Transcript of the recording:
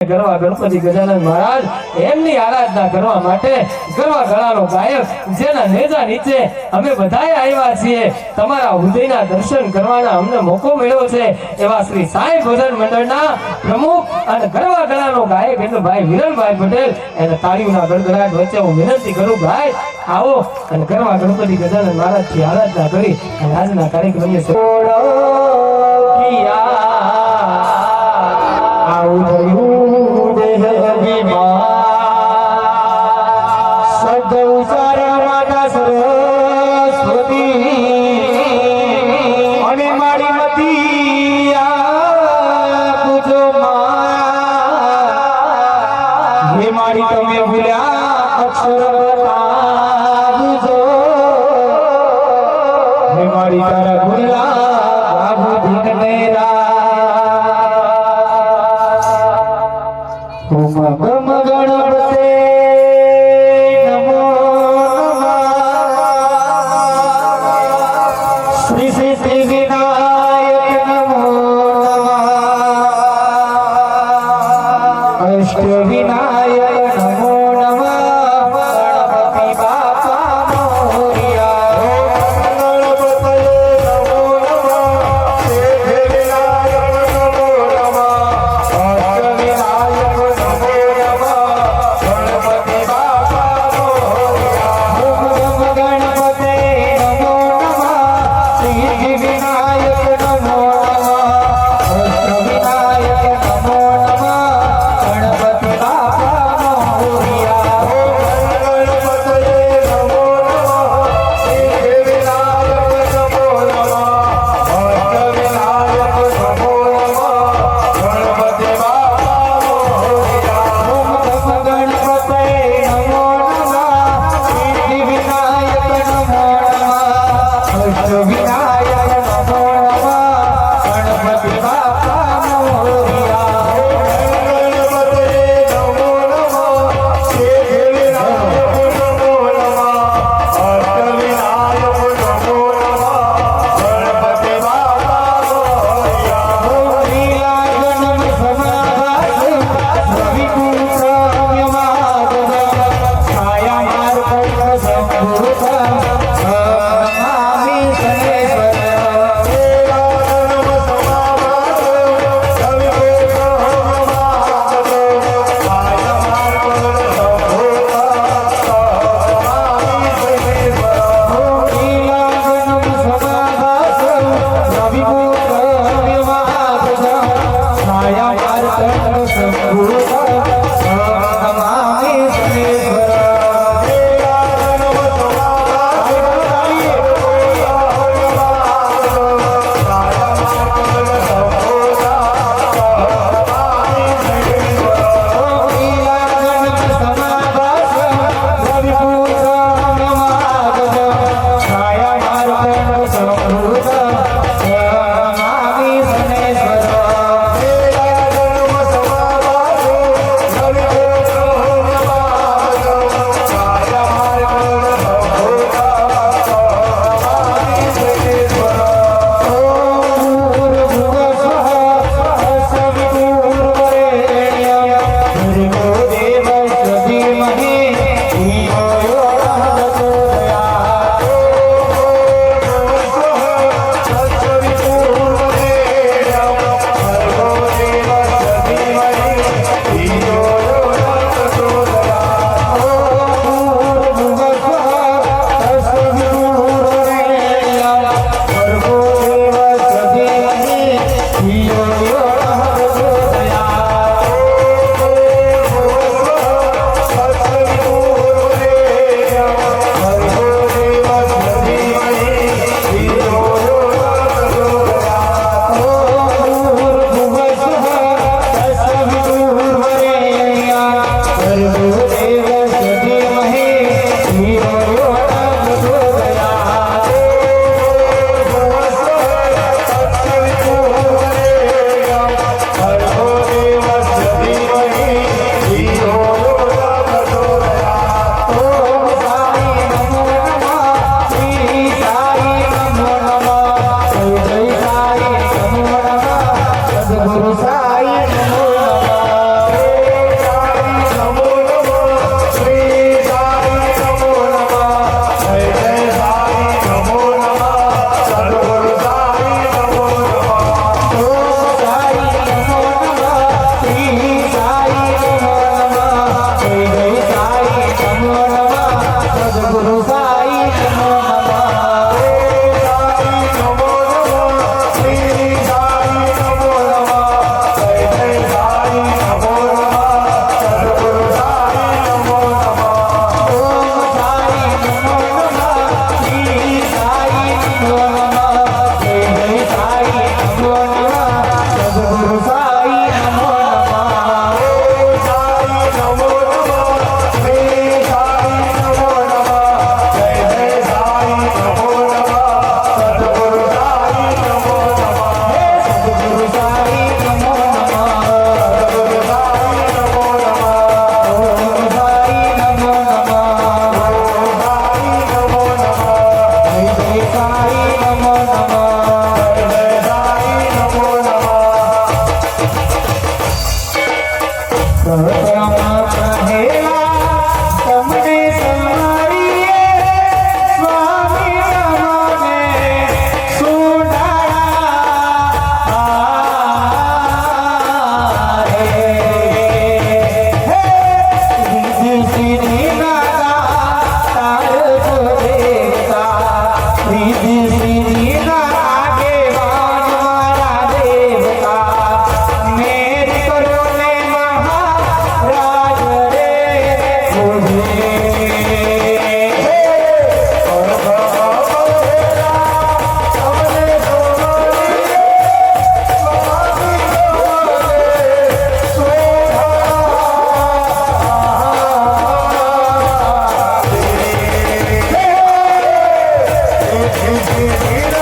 ગરવા ગણપતિ ગજાનંદ મહારાજ એમની આરાધના કરવા માટે ગરવા ગળાનો ગાયક જેના નેજા નીચે અમે બધાએ આવ્યા છીએ. તમારા હૃદયના દર્શન કરવાના અમને મોકો મળ્યો છે એવા શ્રી સાંઈ ભજન મંડળના પ્રમુખ અને ગરવા ગળાનો ગાયક એટલે ભાઈ વિરલભાઈ પટેલ. એને તાળીઓના ગડગડાટ વચ્ચે હું વિનંતી કરું ભાઈ આવો અને ગરવા ગણપતિ ગજાનંદ મહારાજથી આરાધના કરી અને આજના કાર્યક્રમને આવું મારી મતી આપજો માં હે મારી તમે ભૂલ્યા, અક્ષર બતાવજો હે મારી તારા ભૂલ્યા બાબુ દિન મેર